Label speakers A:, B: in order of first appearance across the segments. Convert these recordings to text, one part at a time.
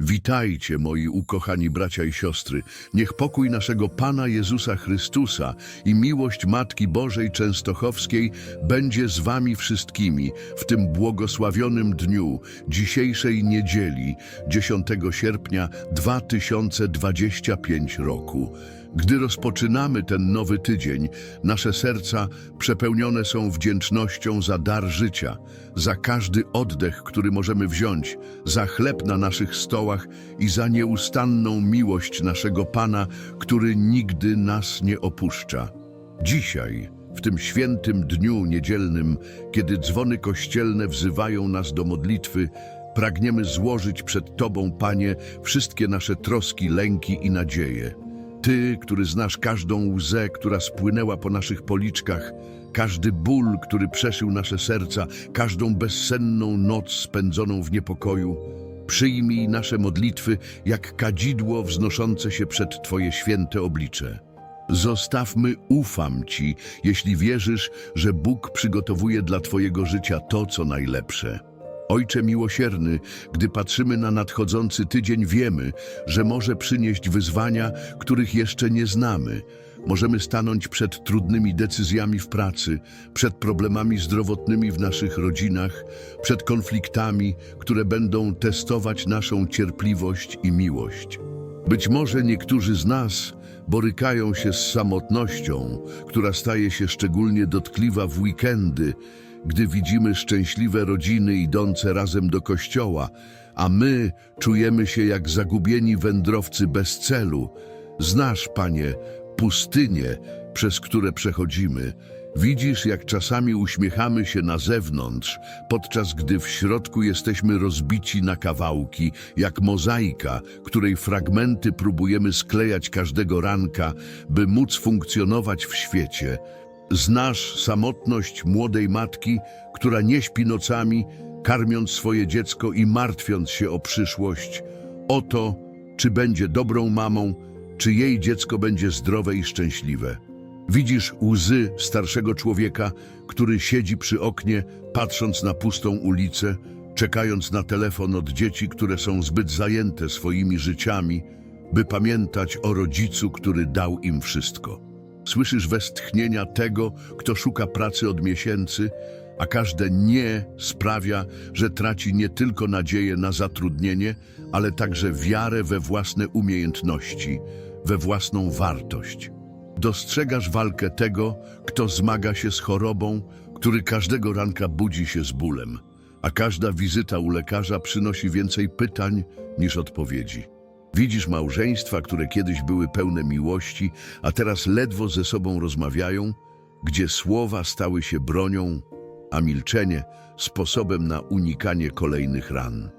A: Witajcie, moi ukochani bracia i siostry. Niech pokój naszego Pana Jezusa Chrystusa i miłość Matki Bożej Częstochowskiej będzie z wami wszystkimi w tym błogosławionym dniu, dzisiejszej niedzieli, 10 sierpnia 2025 roku. Gdy rozpoczynamy ten nowy tydzień, nasze serca przepełnione są wdzięcznością za dar życia, za każdy oddech, który możemy wziąć, za chleb na naszych stołach i za nieustanną miłość naszego Pana, który nigdy nas nie opuszcza. Dzisiaj, w tym świętym dniu niedzielnym, kiedy dzwony kościelne wzywają nas do modlitwy, pragniemy złożyć przed Tobą, Panie, wszystkie nasze troski, lęki i nadzieje. Ty, który znasz każdą łzę, która spłynęła po naszych policzkach, każdy ból, który przeszył nasze serca, każdą bezsenną noc spędzoną w niepokoju, przyjmij nasze modlitwy jak kadzidło wznoszące się przed Twoje święte oblicze. Zostawmy ufam Ci, jeśli wierzysz, że Bóg przygotowuje dla Twojego życia to, co najlepsze. Ojcze miłosierny, gdy patrzymy na nadchodzący tydzień, wiemy, że może przynieść wyzwania, których jeszcze nie znamy. Możemy stanąć przed trudnymi decyzjami w pracy, przed problemami zdrowotnymi w naszych rodzinach, przed konfliktami, które będą testować naszą cierpliwość i miłość. Być może niektórzy z nas borykają się z samotnością, która staje się szczególnie dotkliwa w weekendy, gdy widzimy szczęśliwe rodziny idące razem do kościoła, a my czujemy się jak zagubieni wędrowcy bez celu. Znasz, Panie, pustynie, przez które przechodzimy. Widzisz, jak czasami uśmiechamy się na zewnątrz, podczas gdy w środku jesteśmy rozbici na kawałki, jak mozaika, której fragmenty próbujemy sklejać każdego ranka, by móc funkcjonować w świecie. Znasz samotność młodej matki, która nie śpi nocami, karmiąc swoje dziecko i martwiąc się o przyszłość, o to, czy będzie dobrą mamą, czy jej dziecko będzie zdrowe i szczęśliwe. Widzisz łzy starszego człowieka, który siedzi przy oknie, patrząc na pustą ulicę, czekając na telefon od dzieci, które są zbyt zajęte swoimi życiami, by pamiętać o rodzicu, który dał im wszystko. Słyszysz westchnienia tego, kto szuka pracy od miesięcy, a każde nie sprawia, że traci nie tylko nadzieję na zatrudnienie, ale także wiarę we własne umiejętności, we własną wartość. Dostrzegasz walkę tego, kto zmaga się z chorobą, który każdego ranka budzi się z bólem, a każda wizyta u lekarza przynosi więcej pytań niż odpowiedzi. Widzisz małżeństwa, które kiedyś były pełne miłości, a teraz ledwo ze sobą rozmawiają, gdzie słowa stały się bronią, a milczenie sposobem na unikanie kolejnych ran.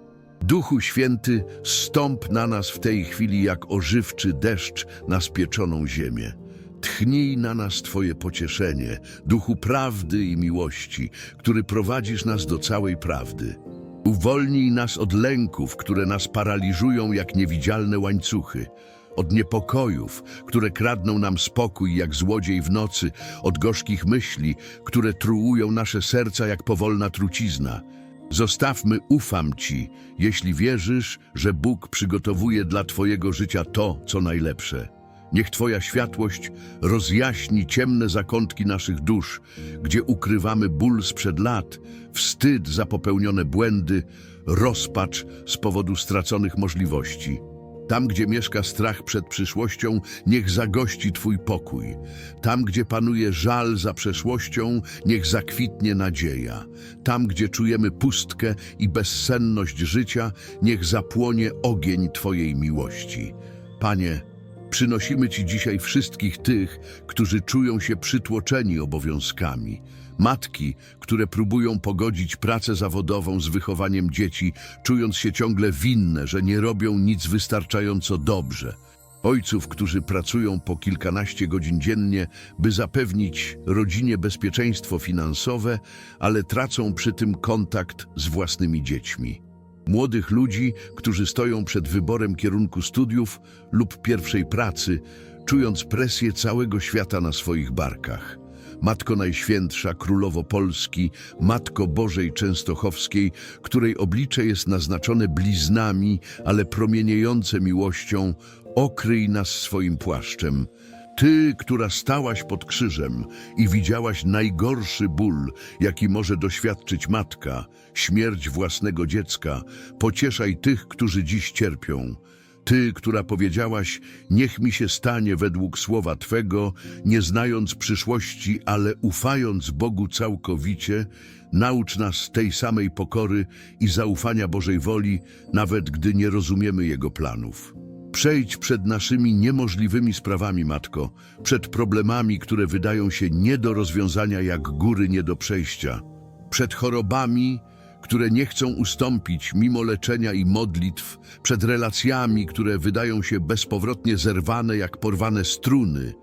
A: Duchu Święty, stąp na nas w tej chwili jak ożywczy deszcz na spieczoną ziemię. Tchnij na nas Twoje pocieszenie, duchu prawdy i miłości, który prowadzisz nas do całej prawdy. Uwolnij nas od lęków, które nas paraliżują jak niewidzialne łańcuchy, od niepokojów, które kradną nam spokój jak złodziej w nocy, od gorzkich myśli, które truują nasze serca jak powolna trucizna. Zostawmy, ufam Ci, jeśli wierzysz, że Bóg przygotowuje dla Twojego życia to, co najlepsze. Niech Twoja światłość rozjaśni ciemne zakątki naszych dusz, gdzie ukrywamy ból sprzed lat, wstyd za popełnione błędy, rozpacz z powodu straconych możliwości. Tam, gdzie mieszka strach przed przyszłością, niech zagości Twój pokój. Tam, gdzie panuje żal za przeszłością, niech zakwitnie nadzieja. Tam, gdzie czujemy pustkę i bezsenność życia, niech zapłonie ogień Twojej miłości. Panie, Przynosimy Ci dzisiaj wszystkich tych, którzy czują się przytłoczeni obowiązkami. Matki, które próbują pogodzić pracę zawodową z wychowaniem dzieci, czując się ciągle winne, że nie robią nic wystarczająco dobrze. Ojców, którzy pracują po kilkanaście godzin dziennie, by zapewnić rodzinie bezpieczeństwo finansowe, ale tracą przy tym kontakt z własnymi dziećmi. Młodych ludzi, którzy stoją przed wyborem kierunku studiów lub pierwszej pracy, czując presję całego świata na swoich barkach. Matko Najświętsza, Królowo Polski, Matko Bożej Częstochowskiej, której oblicze jest naznaczone bliznami, ale promieniejące miłością, okryj nas swoim płaszczem. Ty, która stałaś pod krzyżem i widziałaś najgorszy ból, jaki może doświadczyć matka, śmierć własnego dziecka, pocieszaj tych, którzy dziś cierpią. Ty, która powiedziałaś, niech mi się stanie według słowa Twego, nie znając przyszłości, ale ufając Bogu całkowicie, naucz nas tej samej pokory i zaufania Bożej woli, nawet gdy nie rozumiemy Jego planów. Przejdź przed naszymi niemożliwymi sprawami, Matko, przed problemami, które wydają się nie do rozwiązania jak góry nie do przejścia, przed chorobami, które nie chcą ustąpić mimo leczenia i modlitw, przed relacjami, które wydają się bezpowrotnie zerwane jak porwane struny,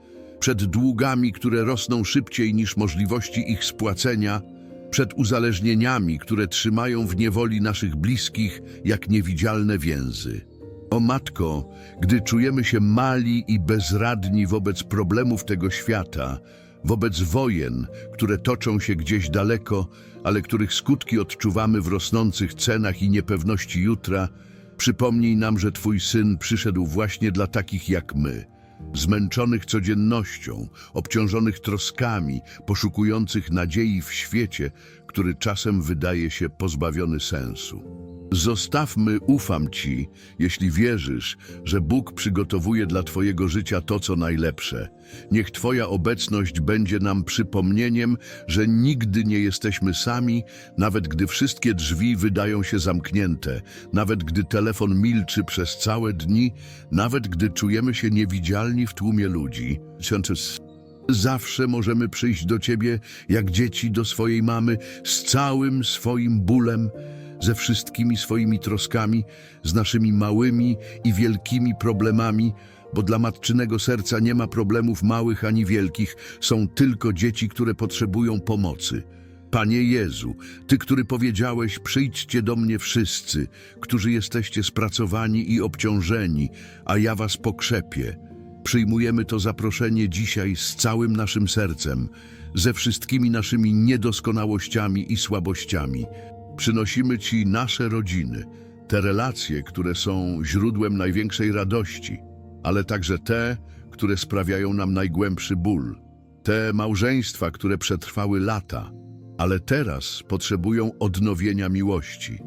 A: przed długami, które rosną szybciej niż możliwości ich spłacenia, przed uzależnieniami, które trzymają w niewoli naszych bliskich jak niewidzialne więzy. O matko, gdy czujemy się mali i bezradni wobec problemów tego świata, wobec wojen, które toczą się gdzieś daleko, ale których skutki odczuwamy w rosnących cenach i niepewności jutra, przypomnij nam, że Twój Syn przyszedł właśnie dla takich jak my, zmęczonych codziennością, obciążonych troskami, poszukujących nadziei w świecie, który czasem wydaje się pozbawiony sensu. Zostawmy, ufam Ci, jeśli wierzysz, że Bóg przygotowuje dla Twojego życia to, co najlepsze. Niech Twoja obecność będzie nam przypomnieniem, że nigdy nie jesteśmy sami, nawet gdy wszystkie drzwi wydają się zamknięte, nawet gdy telefon milczy przez całe dni, nawet gdy czujemy się niewidzialni w tłumie ludzi. Zawsze możemy przyjść do Ciebie, jak dzieci do swojej mamy, z całym swoim bólem, ze wszystkimi swoimi troskami, z naszymi małymi i wielkimi problemami, bo dla matczynego serca nie ma problemów małych ani wielkich, są tylko dzieci, które potrzebują pomocy. Panie Jezu, Ty, który powiedziałeś, przyjdźcie do mnie wszyscy, którzy jesteście spracowani i obciążeni, a ja was pokrzepię. Przyjmujemy to zaproszenie dzisiaj z całym naszym sercem, ze wszystkimi naszymi niedoskonałościami i słabościami. Przynosimy Ci nasze rodziny, te relacje, które są źródłem największej radości, ale także te, które sprawiają nam najgłębszy ból. Te małżeństwa, które przetrwały lata, ale teraz potrzebują odnowienia miłości.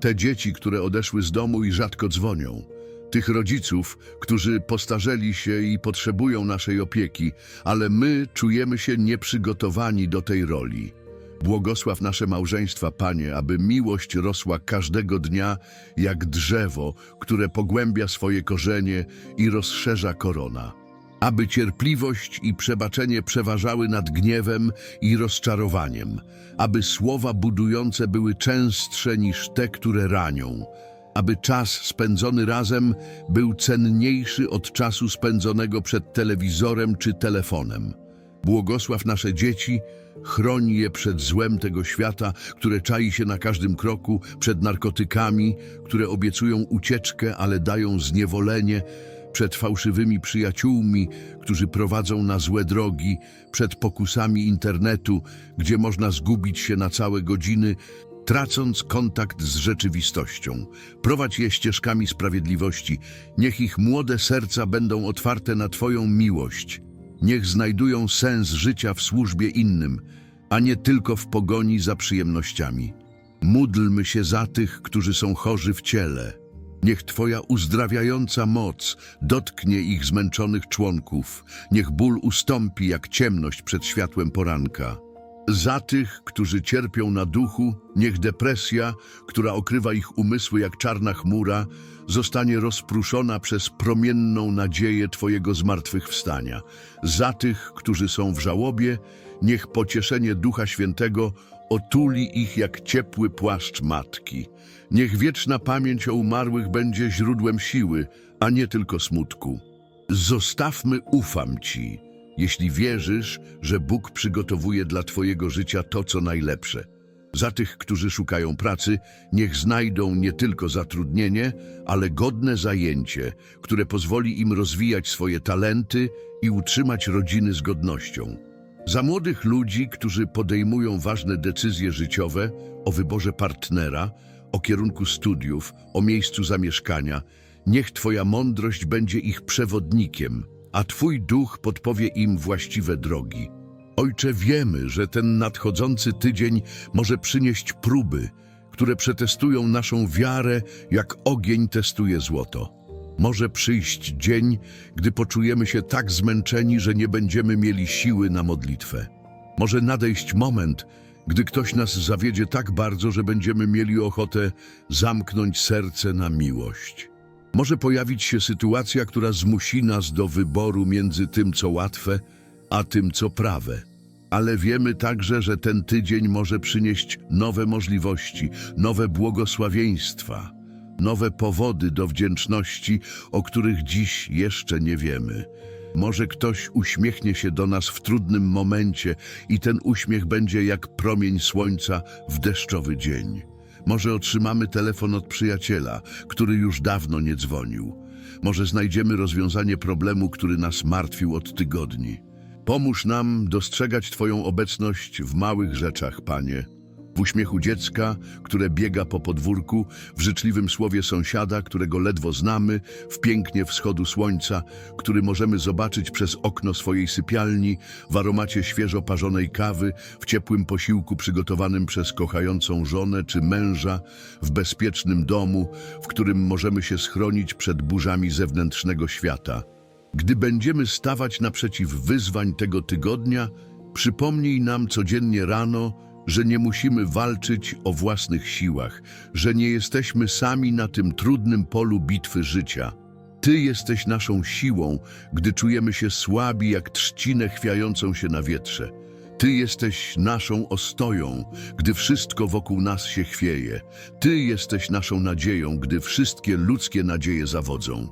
A: Te dzieci, które odeszły z domu i rzadko dzwonią. Tych rodziców, którzy postarzeli się i potrzebują naszej opieki, ale my czujemy się nieprzygotowani do tej roli. Błogosław nasze małżeństwa, Panie, aby miłość rosła każdego dnia jak drzewo, które pogłębia swoje korzenie i rozszerza korona. Aby cierpliwość i przebaczenie przeważały nad gniewem i rozczarowaniem, aby słowa budujące były częstsze niż te, które ranią, aby czas spędzony razem był cenniejszy od czasu spędzonego przed telewizorem czy telefonem. Błogosław nasze dzieci, chroń je przed złem tego świata, które czai się na każdym kroku, przed narkotykami, które obiecują ucieczkę, ale dają zniewolenie, przed fałszywymi przyjaciółmi, którzy prowadzą na złe drogi, przed pokusami internetu, gdzie można zgubić się na całe godziny, tracąc kontakt z rzeczywistością. Prowadź je ścieżkami sprawiedliwości. Niech ich młode serca będą otwarte na Twoją miłość. Niech znajdują sens życia w służbie innym, a nie tylko w pogoni za przyjemnościami. Módlmy się za tych, którzy są chorzy w ciele. Niech Twoja uzdrawiająca moc dotknie ich zmęczonych członków. Niech ból ustąpi jak ciemność przed światłem poranka. Za tych, którzy cierpią na duchu, niech depresja, która okrywa ich umysły jak czarna chmura, zostanie rozpruszona przez promienną nadzieję Twojego zmartwychwstania. Za tych, którzy są w żałobie, niech pocieszenie Ducha Świętego otuli ich jak ciepły płaszcz matki. Niech wieczna pamięć o umarłych będzie źródłem siły, a nie tylko smutku. Zostawmy, ufam Ci, jeśli wierzysz, że Bóg przygotowuje dla Twojego życia to, co najlepsze. Za tych, którzy szukają pracy, niech znajdą nie tylko zatrudnienie, ale godne zajęcie, które pozwoli im rozwijać swoje talenty i utrzymać rodziny z godnością. Za młodych ludzi, którzy podejmują ważne decyzje życiowe o wyborze partnera, o kierunku studiów, o miejscu zamieszkania, niech Twoja mądrość będzie ich przewodnikiem, a Twój duch podpowie im właściwe drogi. Ojcze, wiemy, że ten nadchodzący tydzień może przynieść próby, które przetestują naszą wiarę, jak ogień testuje złoto. Może przyjść dzień, gdy poczujemy się tak zmęczeni, że nie będziemy mieli siły na modlitwę. Może nadejść moment, gdy ktoś nas zawiedzie tak bardzo, że będziemy mieli ochotę zamknąć serce na miłość. Może pojawić się sytuacja, która zmusi nas do wyboru między tym, co łatwe, a tym, co prawe. Ale wiemy także, że ten tydzień może przynieść nowe możliwości, nowe błogosławieństwa, nowe powody do wdzięczności, o których dziś jeszcze nie wiemy. Może ktoś uśmiechnie się do nas w trudnym momencie i ten uśmiech będzie jak promień słońca w deszczowy dzień. Może otrzymamy telefon od przyjaciela, który już dawno nie dzwonił. Może znajdziemy rozwiązanie problemu, który nas martwił od tygodni. Pomóż nam dostrzegać Twoją obecność w małych rzeczach, Panie. W uśmiechu dziecka, które biega po podwórku, w życzliwym słowie sąsiada, którego ledwo znamy, w pięknie wschodu słońca, który możemy zobaczyć przez okno swojej sypialni, w aromacie świeżo parzonej kawy, w ciepłym posiłku przygotowanym przez kochającą żonę czy męża, w bezpiecznym domu, w którym możemy się schronić przed burzami zewnętrznego świata. Gdy będziemy stawać naprzeciw wyzwań tego tygodnia, przypomnij nam codziennie rano, że nie musimy walczyć o własnych siłach, że nie jesteśmy sami na tym trudnym polu bitwy życia. Ty jesteś naszą siłą, gdy czujemy się słabi jak trzcinę chwiającą się na wietrze. Ty jesteś naszą ostoją, gdy wszystko wokół nas się chwieje. Ty jesteś naszą nadzieją, gdy wszystkie ludzkie nadzieje zawodzą.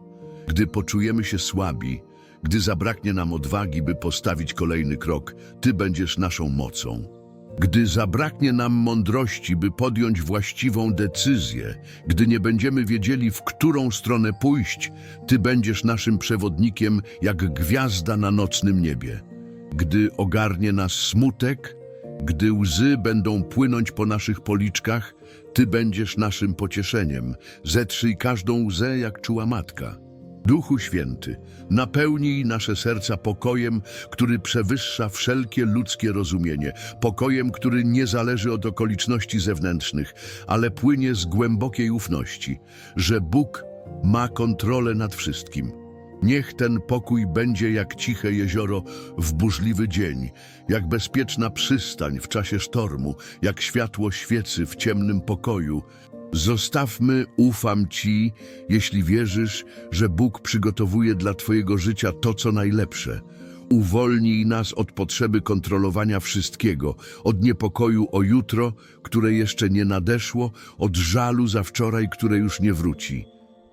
A: Gdy poczujemy się słabi, gdy zabraknie nam odwagi, by postawić kolejny krok, Ty będziesz naszą mocą. Gdy zabraknie nam mądrości, by podjąć właściwą decyzję, gdy nie będziemy wiedzieli, w którą stronę pójść, Ty będziesz naszym przewodnikiem jak gwiazda na nocnym niebie. Gdy ogarnie nas smutek, gdy łzy będą płynąć po naszych policzkach, Ty będziesz naszym pocieszeniem. Zetrzyj każdą łzę, jak czuła matka. Duchu Święty, napełnij nasze serca pokojem, który przewyższa wszelkie ludzkie rozumienie, pokojem, który nie zależy od okoliczności zewnętrznych, ale płynie z głębokiej ufności, że Bóg ma kontrolę nad wszystkim. Niech ten pokój będzie jak ciche jezioro w burzliwy dzień, jak bezpieczna przystań w czasie sztormu, jak światło świecy w ciemnym pokoju, Zostawmy, ufam Ci, jeśli wierzysz, że Bóg przygotowuje dla Twojego życia to, co najlepsze. Uwolnij nas od potrzeby kontrolowania wszystkiego, od niepokoju o jutro, które jeszcze nie nadeszło, od żalu za wczoraj, które już nie wróci.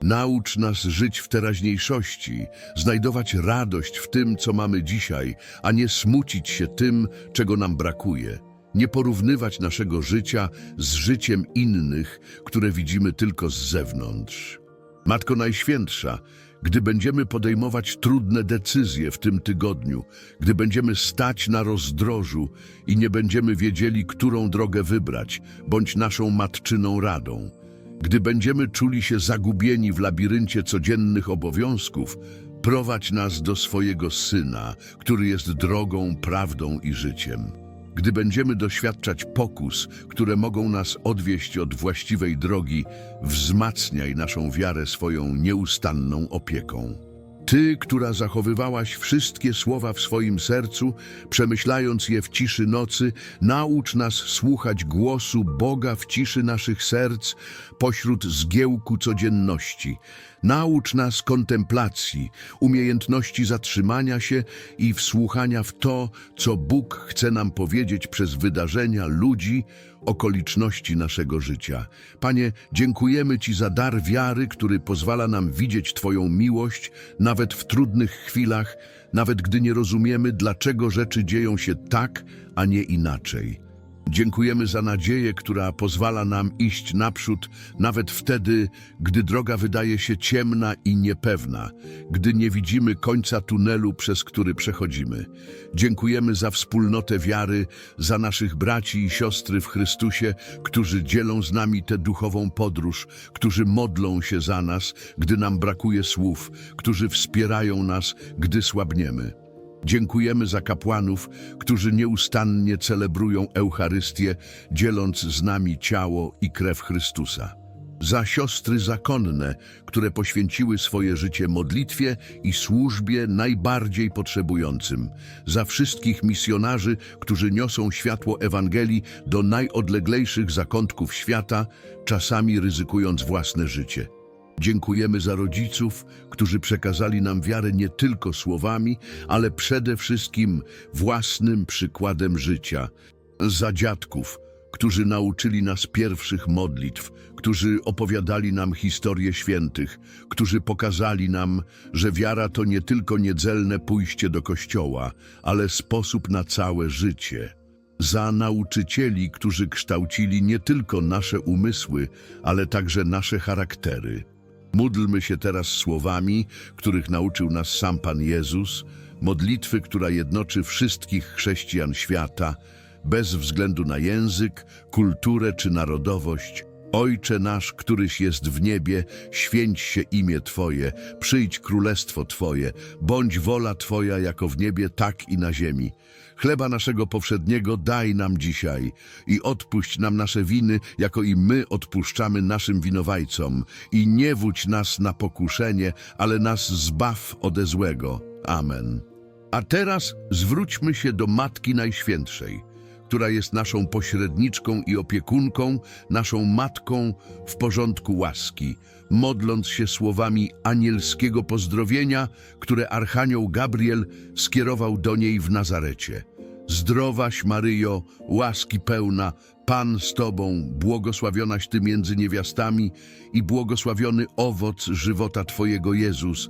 A: Naucz nas żyć w teraźniejszości, znajdować radość w tym, co mamy dzisiaj, a nie smucić się tym, czego nam brakuje nie porównywać naszego życia z życiem innych, które widzimy tylko z zewnątrz. Matko Najświętsza, gdy będziemy podejmować trudne decyzje w tym tygodniu, gdy będziemy stać na rozdrożu i nie będziemy wiedzieli, którą drogę wybrać, bądź naszą matczyną radą, gdy będziemy czuli się zagubieni w labiryncie codziennych obowiązków, prowadź nas do swojego Syna, który jest drogą, prawdą i życiem. Gdy będziemy doświadczać pokus, które mogą nas odwieść od właściwej drogi, wzmacniaj naszą wiarę swoją nieustanną opieką. Ty, która zachowywałaś wszystkie słowa w swoim sercu, przemyślając je w ciszy nocy, naucz nas słuchać głosu Boga w ciszy naszych serc, pośród zgiełku codzienności. Naucz nas kontemplacji, umiejętności zatrzymania się i wsłuchania w to, co Bóg chce nam powiedzieć przez wydarzenia, ludzi, okoliczności naszego życia. Panie, dziękujemy Ci za dar wiary, który pozwala nam widzieć Twoją miłość, nawet w trudnych chwilach, nawet gdy nie rozumiemy, dlaczego rzeczy dzieją się tak, a nie inaczej. Dziękujemy za nadzieję, która pozwala nam iść naprzód, nawet wtedy, gdy droga wydaje się ciemna i niepewna, gdy nie widzimy końca tunelu, przez który przechodzimy. Dziękujemy za wspólnotę wiary, za naszych braci i siostry w Chrystusie, którzy dzielą z nami tę duchową podróż, którzy modlą się za nas, gdy nam brakuje słów, którzy wspierają nas, gdy słabniemy. Dziękujemy za kapłanów, którzy nieustannie celebrują Eucharystię, dzieląc z nami ciało i krew Chrystusa. Za siostry zakonne, które poświęciły swoje życie modlitwie i służbie najbardziej potrzebującym. Za wszystkich misjonarzy, którzy niosą światło Ewangelii do najodleglejszych zakątków świata, czasami ryzykując własne życie. Dziękujemy za rodziców, którzy przekazali nam wiarę nie tylko słowami, ale przede wszystkim własnym przykładem życia. Za dziadków, którzy nauczyli nas pierwszych modlitw, którzy opowiadali nam historię świętych, którzy pokazali nam, że wiara to nie tylko niedzelne pójście do kościoła, ale sposób na całe życie. Za nauczycieli, którzy kształcili nie tylko nasze umysły, ale także nasze charaktery. Módlmy się teraz słowami, których nauczył nas sam Pan Jezus, modlitwy, która jednoczy wszystkich chrześcijan świata, bez względu na język, kulturę czy narodowość. Ojcze nasz, któryś jest w niebie, święć się imię Twoje, przyjdź królestwo Twoje, bądź wola Twoja jako w niebie, tak i na ziemi. Chleba naszego powszedniego daj nam dzisiaj i odpuść nam nasze winy, jako i my odpuszczamy naszym winowajcom. I nie wódź nas na pokuszenie, ale nas zbaw ode złego. Amen. A teraz zwróćmy się do Matki Najświętszej, która jest naszą pośredniczką i opiekunką, naszą matką w porządku łaski, modląc się słowami anielskiego pozdrowienia, które Archanioł Gabriel skierował do niej w Nazarecie. Zdrowaś Maryjo, łaski pełna, Pan z Tobą, błogosławionaś Ty między niewiastami i błogosławiony owoc żywota Twojego Jezus.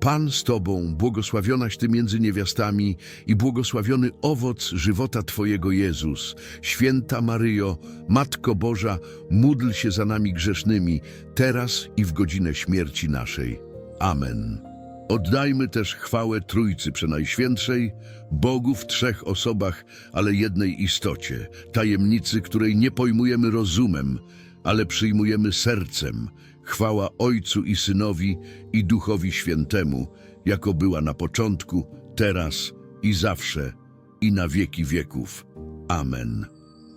A: Pan z Tobą, błogosławionaś Ty między niewiastami i błogosławiony owoc żywota Twojego Jezus. Święta Maryjo, Matko Boża, módl się za nami grzesznymi, teraz i w godzinę śmierci naszej. Amen. Oddajmy też chwałę Trójcy Przenajświętszej, Bogu w trzech osobach, ale jednej istocie, tajemnicy, której nie pojmujemy rozumem, ale przyjmujemy sercem. Chwała Ojcu i Synowi i Duchowi Świętemu, jako była na początku, teraz i zawsze, i na wieki wieków. Amen.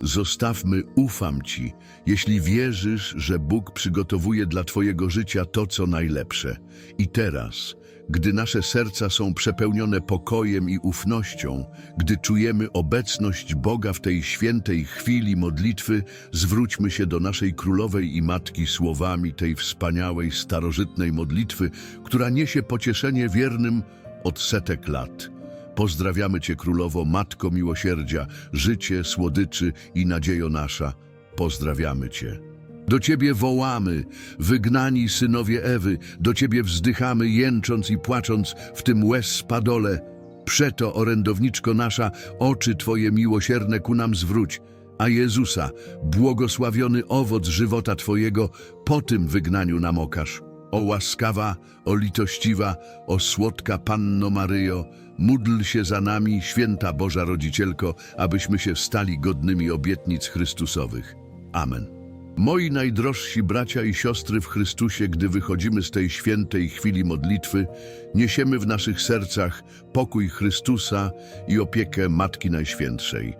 A: Zostawmy, ufam Ci, jeśli wierzysz, że Bóg przygotowuje dla Twojego życia to, co najlepsze. I teraz, gdy nasze serca są przepełnione pokojem i ufnością, gdy czujemy obecność Boga w tej świętej chwili modlitwy, zwróćmy się do naszej Królowej i Matki słowami tej wspaniałej, starożytnej modlitwy, która niesie pocieszenie wiernym od setek lat. Pozdrawiamy Cię, Królowo, Matko Miłosierdzia, życie, słodyczy i nadziejo nasza. Pozdrawiamy Cię. Do Ciebie wołamy, wygnani synowie Ewy, do Ciebie wzdychamy, jęcząc i płacząc w tym łez spadole. Przeto, orędowniczko nasza, oczy Twoje miłosierne ku nam zwróć, a Jezusa, błogosławiony owoc żywota Twojego, po tym wygnaniu nam okaż. O łaskawa, o litościwa, o słodka Panno Maryjo, módl się za nami, święta Boża Rodzicielko, abyśmy się stali godnymi obietnic Chrystusowych. Amen. Moi najdrożsi bracia i siostry w Chrystusie, gdy wychodzimy z tej świętej chwili modlitwy, niesiemy w naszych sercach pokój Chrystusa i opiekę Matki Najświętszej.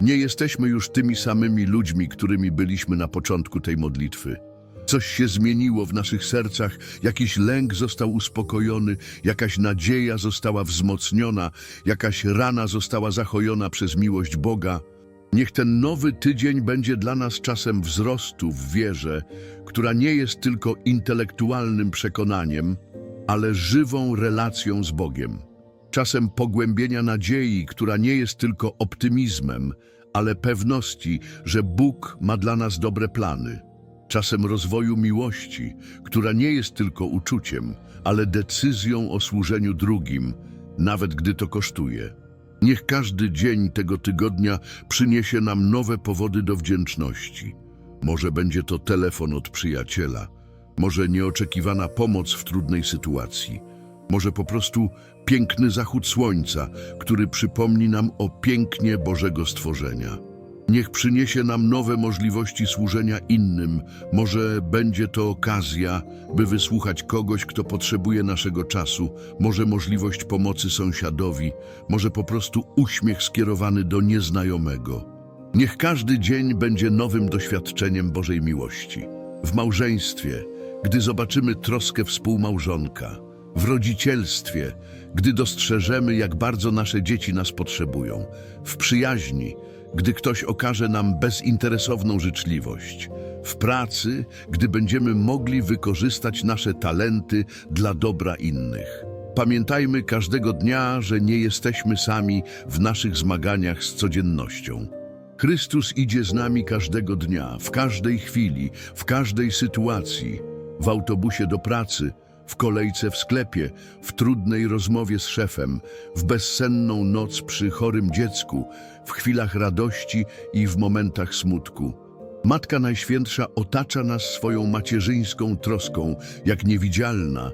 A: Nie jesteśmy już tymi samymi ludźmi, którymi byliśmy na początku tej modlitwy. Coś się zmieniło w naszych sercach, jakiś lęk został uspokojony, jakaś nadzieja została wzmocniona, jakaś rana została zachojona przez miłość Boga. Niech ten nowy tydzień będzie dla nas czasem wzrostu w wierze, która nie jest tylko intelektualnym przekonaniem, ale żywą relacją z Bogiem. Czasem pogłębienia nadziei, która nie jest tylko optymizmem, ale pewności, że Bóg ma dla nas dobre plany. Czasem rozwoju miłości, która nie jest tylko uczuciem, ale decyzją o służeniu drugim, nawet gdy to kosztuje. Niech każdy dzień tego tygodnia przyniesie nam nowe powody do wdzięczności. Może będzie to telefon od przyjaciela, może nieoczekiwana pomoc w trudnej sytuacji, może po prostu piękny zachód słońca, który przypomni nam o pięknie Bożego stworzenia. Niech przyniesie nam nowe możliwości służenia innym. Może będzie to okazja, by wysłuchać kogoś, kto potrzebuje naszego czasu, może możliwość pomocy sąsiadowi, może po prostu uśmiech skierowany do nieznajomego. Niech każdy dzień będzie nowym doświadczeniem Bożej miłości. W małżeństwie, gdy zobaczymy troskę współmałżonka, w rodzicielstwie, gdy dostrzeżemy, jak bardzo nasze dzieci nas potrzebują, w przyjaźni, gdy ktoś okaże nam bezinteresowną życzliwość, w pracy, gdy będziemy mogli wykorzystać nasze talenty dla dobra innych. Pamiętajmy każdego dnia, że nie jesteśmy sami w naszych zmaganiach z codziennością. Chrystus idzie z nami każdego dnia, w każdej chwili, w każdej sytuacji, w autobusie do pracy, w kolejce w sklepie, w trudnej rozmowie z szefem, w bezsenną noc przy chorym dziecku, w chwilach radości i w momentach smutku. Matka Najświętsza otacza nas swoją macierzyńską troską, jak niewidzialna,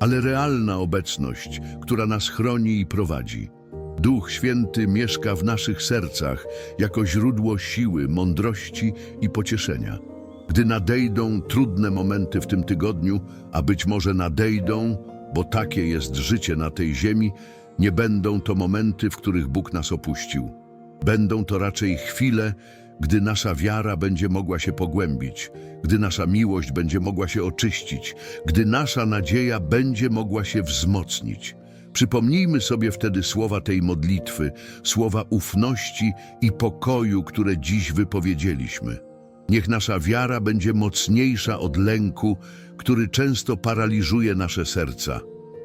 A: ale realna obecność, która nas chroni i prowadzi. Duch Święty mieszka w naszych sercach jako źródło siły, mądrości i pocieszenia. Gdy nadejdą trudne momenty w tym tygodniu, a być może nadejdą, bo takie jest życie na tej ziemi, nie będą to momenty, w których Bóg nas opuścił. Będą to raczej chwile, gdy nasza wiara będzie mogła się pogłębić, gdy nasza miłość będzie mogła się oczyścić, gdy nasza nadzieja będzie mogła się wzmocnić. Przypomnijmy sobie wtedy słowa tej modlitwy, słowa ufności i pokoju, które dziś wypowiedzieliśmy. Niech nasza wiara będzie mocniejsza od lęku, który często paraliżuje nasze serca.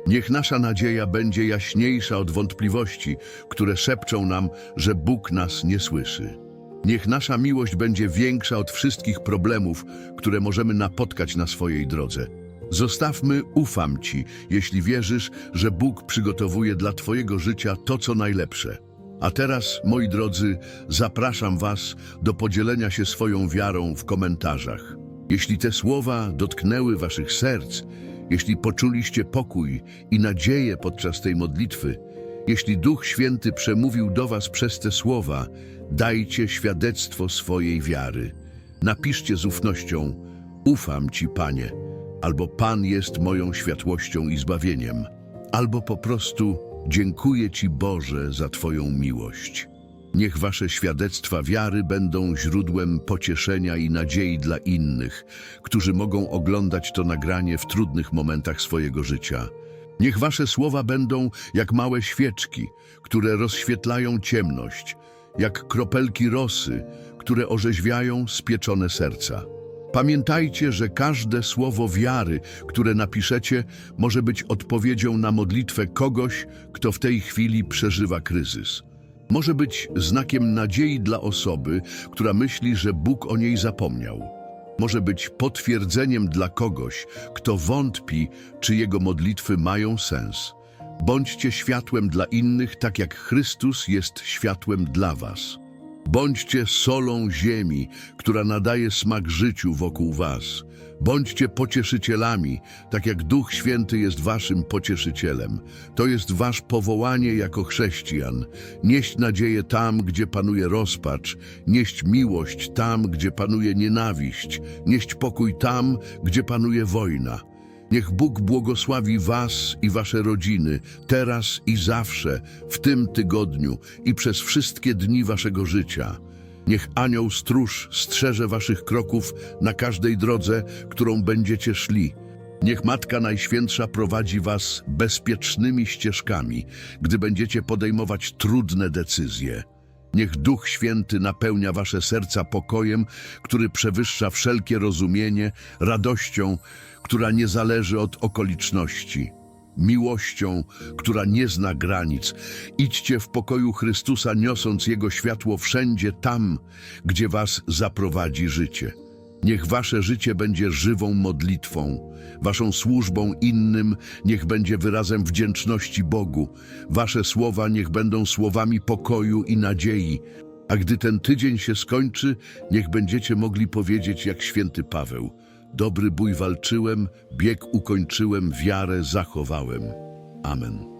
A: Niech nasza nadzieja będzie jaśniejsza od wątpliwości, które szepczą nam, że Bóg nas nie słyszy. Niech nasza miłość będzie większa od wszystkich problemów, które możemy napotkać na swojej drodze. Zostawmy ufam Ci, jeśli wierzysz, że Bóg przygotowuje dla Twojego życia to, co najlepsze. A teraz, moi drodzy, zapraszam Was do podzielenia się swoją wiarą w komentarzach. Jeśli te słowa dotknęły Waszych serc, jeśli poczuliście pokój i nadzieję podczas tej modlitwy, jeśli Duch Święty przemówił do Was przez te słowa, dajcie świadectwo swojej wiary. Napiszcie z ufnością: Ufam Ci, Panie, albo Pan jest moją światłością i zbawieniem, albo po prostu dziękuję Ci, Boże, za Twoją miłość. Niech Wasze świadectwa wiary będą źródłem pocieszenia i nadziei dla innych, którzy mogą oglądać to nagranie w trudnych momentach swojego życia. Niech Wasze słowa będą jak małe świeczki, które rozświetlają ciemność, jak kropelki rosy, które orzeźwiają spieczone serca. Pamiętajcie, że każde słowo wiary, które napiszecie, może być odpowiedzią na modlitwę kogoś, kto w tej chwili przeżywa kryzys. Może być znakiem nadziei dla osoby, która myśli, że Bóg o niej zapomniał. Może być potwierdzeniem dla kogoś, kto wątpi, czy jego modlitwy mają sens. Bądźcie światłem dla innych, tak jak Chrystus jest światłem dla was. Bądźcie solą ziemi, która nadaje smak życiu wokół was. Bądźcie pocieszycielami, tak jak Duch Święty jest waszym pocieszycielem. To jest wasz powołanie jako chrześcijan. Nieść nadzieję tam, gdzie panuje rozpacz, nieść miłość tam, gdzie panuje nienawiść, nieść pokój tam, gdzie panuje wojna. Niech Bóg błogosławi Was i Wasze rodziny, teraz i zawsze, w tym tygodniu i przez wszystkie dni Waszego życia. Niech anioł stróż strzeże Waszych kroków na każdej drodze, którą będziecie szli. Niech Matka Najświętsza prowadzi Was bezpiecznymi ścieżkami, gdy będziecie podejmować trudne decyzje. Niech Duch Święty napełnia wasze serca pokojem, który przewyższa wszelkie rozumienie, radością, która nie zależy od okoliczności, miłością, która nie zna granic. Idźcie w pokoju Chrystusa, niosąc Jego światło wszędzie tam, gdzie was zaprowadzi życie. Niech wasze życie będzie żywą modlitwą, waszą służbą innym niech będzie wyrazem wdzięczności Bogu, wasze słowa niech będą słowami pokoju i nadziei, a gdy ten tydzień się skończy, niech będziecie mogli powiedzieć jak święty Paweł: Dobry bój walczyłem, bieg ukończyłem, wiarę zachowałem. Amen.